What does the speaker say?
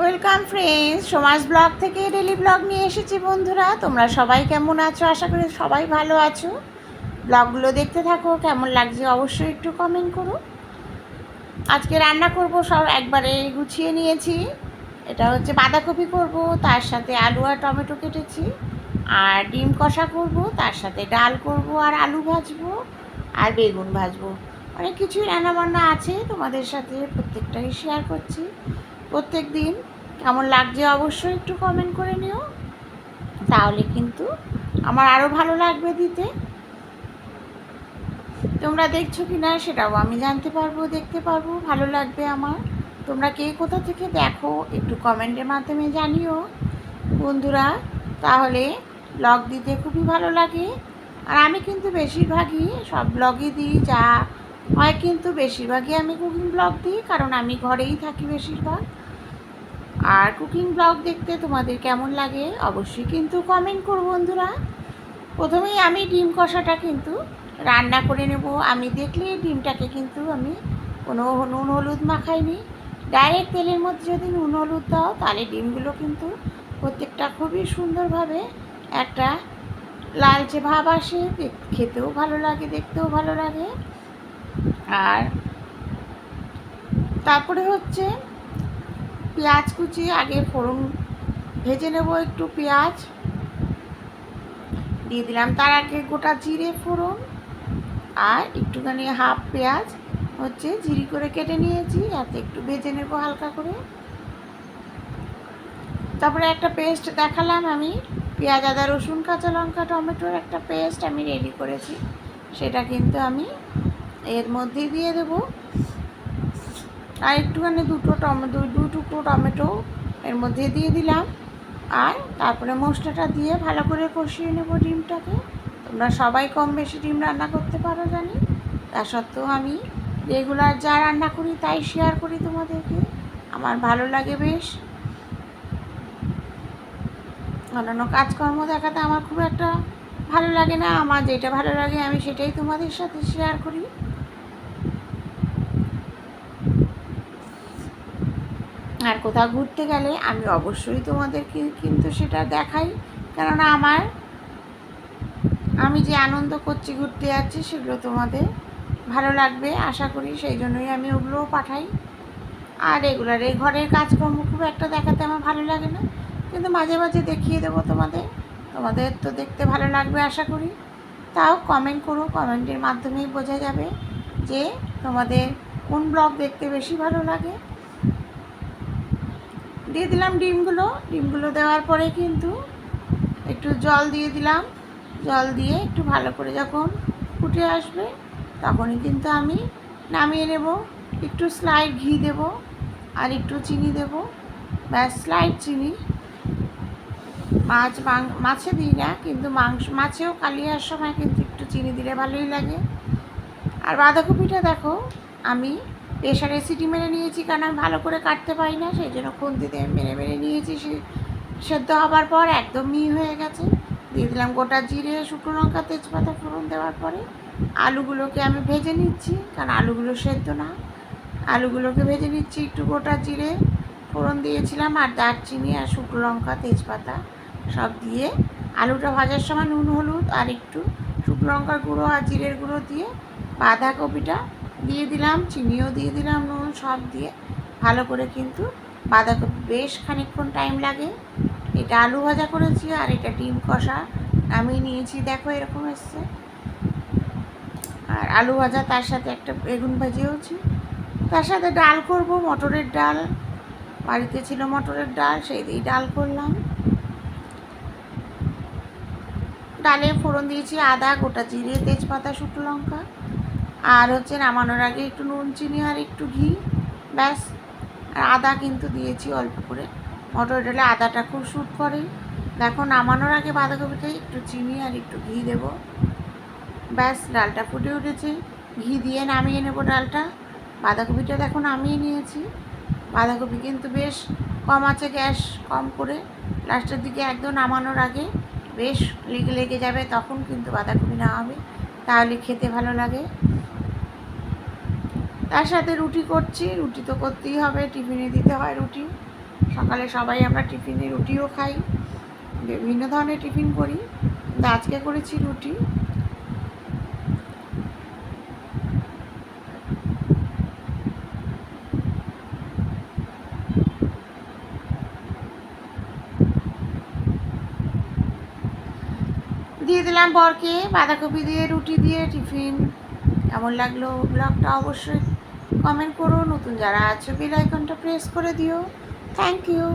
Welcome friends Samaj blog থেকে daily blog নিয়ে এসেছি বন্ধুরা। তোমরা সবাই কেমন আছো? আশা করি সবাই ভালো আছো। ব্লগগুলো দেখতে থাকো। কেমন লাগছে অবশ্যই একটু কমেন্ট করো। আজকে রান্না করব সব একবারে গুছিয়ে নিয়েছি। এটা হচ্ছে বাঁধাকপি করব, তার সাথে আলু আর টমেটো কেটেছি। আর ডিম কষা করব, তার সাথে ডাল করব আর আলু ভাজবো আর বেগুন ভাজবো। অনেক কিছুই রান্নাবান্না আছে, তোমাদের সাথে প্রত্যেকটাই শেয়ার করছি। প্রত্যেক দিন কেমন লাগছে অবশ্যই একটু কমেন্ট করে নিও। তাহলে কিন্তু আমার আরও ভালো লাগবে দিতে। তোমরা দেখছ কি না সেটাও আমি জানতে পারব, দেখতে পারব, ভালো লাগবে আমার। তোমরা কে কোথা থেকে দেখো একটু কমেন্টের মাধ্যমে জানিও। বন্ধুরা, তাহলে ব্লগ দিতে খুবই ভালো লাগে। আর আমি কিন্তু বেশিরভাগই সব ব্লগই দিই, যা হয় কিন্তু বেশিরভাগই আমি কুকিং ব্লগ দিই, কারণ আমি ঘরেই থাকি বেশিরভাগ। আর কুকিং ব্লগ দেখতে তোমাদের কেমন লাগে অবশ্যই কিন্তু কমেন্ট করো বন্ধুরা। প্রথমেই আমি ডিম কষাটা কিন্তু রান্না করে নেব। আমি দেখলে ডিমটাকে কিন্তু আমি কোনো নুন হলুদ মাখাইনি। ডাইরেক্ট তেলের মধ্যে যদি নুন হলুদ দাও, তাহলে ডিমগুলো কিন্তু প্রত্যেকটা খুবই সুন্দরভাবে একটা লালচে ভাব আসে। খেতেও ভালো লাগে, দেখতেও ভালো লাগে। আর তারপরে হচ্ছে পেঁয়াজ কুচি, আগে ফোড়ন ভেজে নেব একটু পেঁয়াজ। দিয়ে দিলাম তার আগে গোটা জিরে ফোড়ন আর একটুখানি হাফ পেঁয়াজ। হচ্ছে জিরি করে কেটে নিয়েছি যাতে একটু ভেজে নেব হালকা করে। তারপরে একটা পেস্ট দেখালাম আমি, পেঁয়াজ, আদা, রসুন, কাঁচা লঙ্কা, টমেটোর একটা পেস্ট আমি রেডি করেছি। সেটা কিন্তু আমি এর মধ্যে দিয়ে দেবো। আর একটুখানি দুটো টমেটো দু টুকরো টমেটো এর মধ্যে দিয়ে দিলাম। আর তারপরে মশলাটা দিয়ে ভালো করে কষিয়ে নেব ডিমটাকে। তোমরা সবাই কম বেশি ডিম রান্না করতে পারো জানি। তা সত্ত্বেও আমি রেগুলার যা রান্না করি তাই শেয়ার করি তোমাদেরকে। আমার ভালো লাগে বেশ। অন্যান্য কাজকর্ম দেখাতে আমার খুব একটা ভালো লাগে না। আমার যেটা ভালো লাগে আমি সেটাই তোমাদের সাথে শেয়ার করি। আর কোথাও ঘুরতে গেলে আমি অবশ্যই তোমাদেরকে কিন্তু সেটা দেখাই। কেননা আমার, আমি যে আনন্দ করছি ঘুরতে যাচ্ছি সেগুলো তোমাদের ভালো লাগবে, আশা করি সেই জন্যই আমি ওগুলোও পাঠাই। আর রেগুলার এই ঘরের কাজকর্ম খুব একটা দেখাতে আমার ভালো লাগে না। কিন্তু মাঝে মাঝে দেখিয়ে দেবো তোমাদের। তোমাদের তো দেখতে ভালো লাগবে আশা করি। তাও কমেন্ট করো কমেন্টের মাধ্যমেই বোঝা যাবে যে তোমাদের কোন ব্লগ দেখতে বেশি ভালো লাগে। দিয়ে দিলাম ডিমগুলো। ডিমগুলো দেওয়ার পরে কিন্তু একটু জল দিয়ে দিলাম। জল দিয়ে একটু ভালো করে যখন ফুটে আসবে, তখনই কিন্তু আমি নামিয়ে নেব। একটু স্লাইড ঘি দেব আর একটু চিনি দেব। ব্যাস, স্লাইড চিনি। মাছ মাছে দিই না, কিন্তু মাংস, মাছেও কালিয়ার সময় কিন্তু একটু চিনি দিলে ভালোই লাগে। আর বাঁধাকপিটা দেখো, আমি প্রেশারে সিটি মেরে নিয়েছি, কারণ আমি ভালো করে কাটতে পারি না, সেই জন্য খুন্তিতে মেরে মেরে নিয়েছি, সে সেদ্ধ হবার পর একদম মিহি হয়ে গেছে। দিয়ে দিলাম গোটা জিরে, শুকনো লঙ্কা, তেজপাতা ফোড়ন দেওয়ার পরে আলুগুলোকে আমি ভেজে নিচ্ছি, কারণ আলুগুলো সেদ্ধ না। আলুগুলোকে ভেজে নিচ্ছি একটু গোটা জিরে, ফোড়ন দিয়েছিলাম আর দারচিনি আর শুকনো লঙ্কা, তেজপাতা সব দিয়ে। আলুটা ভাজার সময় নুন, হলুদ আর একটু শুকনো লঙ্কার গুঁড়ো আর জিরের গুঁড়ো দিয়ে বাঁধাকপিটা দিয়ে দিলাম, চিনিও দিয়ে দিলাম, নুন সব দিয়ে। ভালো করে কিন্তু বাঁধাকপি বেশ খানিকক্ষণ টাইম লাগে। এটা আলু ভাজা করেছি আর এটা ডিম কষা। আমি নিয়েছি, দেখো এরকম এসছে। আর আলু ভাজা, তার সাথে একটা বেগুন ভাজিয়েওছি। তার সাথে ডাল করব, মটরের ডাল। বাড়িতে ছিল মটরের ডাল, সেই দিয়ে ডাল করলাম। ডালে ফোড়ন দিয়েছি, আদা, গোটা জিরে, তেজপাতা, শুকনো লঙ্কা। আর হচ্ছে নামানোর আগে একটু নুন, চিনি আর একটু ঘি, ব্যাস। আর আদা কিন্তু দিয়েছি অল্প করে। মটর ডালে আদাটা খুব শ্যুট করে। দেখো, নামানোর আগে বাঁধাকপিতে একটু চিনি আর একটু ঘি দেব। ব্যাস, ডালটা ফুটে উঠেছে। ঘি দিয়ে নামিয়ে নেব ডালটা। বাঁধাকপিটা দেখো নামিয়ে নিয়েছি। বাঁধাকপি কিন্তু বেশ কম আছে গ্যাস, কম করে। লাস্টের দিকে একদম নামানোর আগে বেশ লেগে লেগে যাবে, তখন কিন্তু বাঁধাকপি না হবে। তাহলে খেতে ভালো লাগে। তার সাথে রুটি করছি, রুটি তো করতেই হবে, টিফিনে দিতে হয় রুটি। সকালে সবাই আমরা টিফিনে রুটিও খাই, বিভিন্ন ধরনের টিফিন করি আজকে করেছি রুটি। দিয়ে দিলাম বরকে, বাঁধাকপি দিয়ে, রুটি দিয়ে, টিফিন। কেমন লাগল ব্লগটা অবশ্যই কমেন্ট করো। নতুন যারা আছো বেল আইকনটা প্রেস করে দিও। Thank you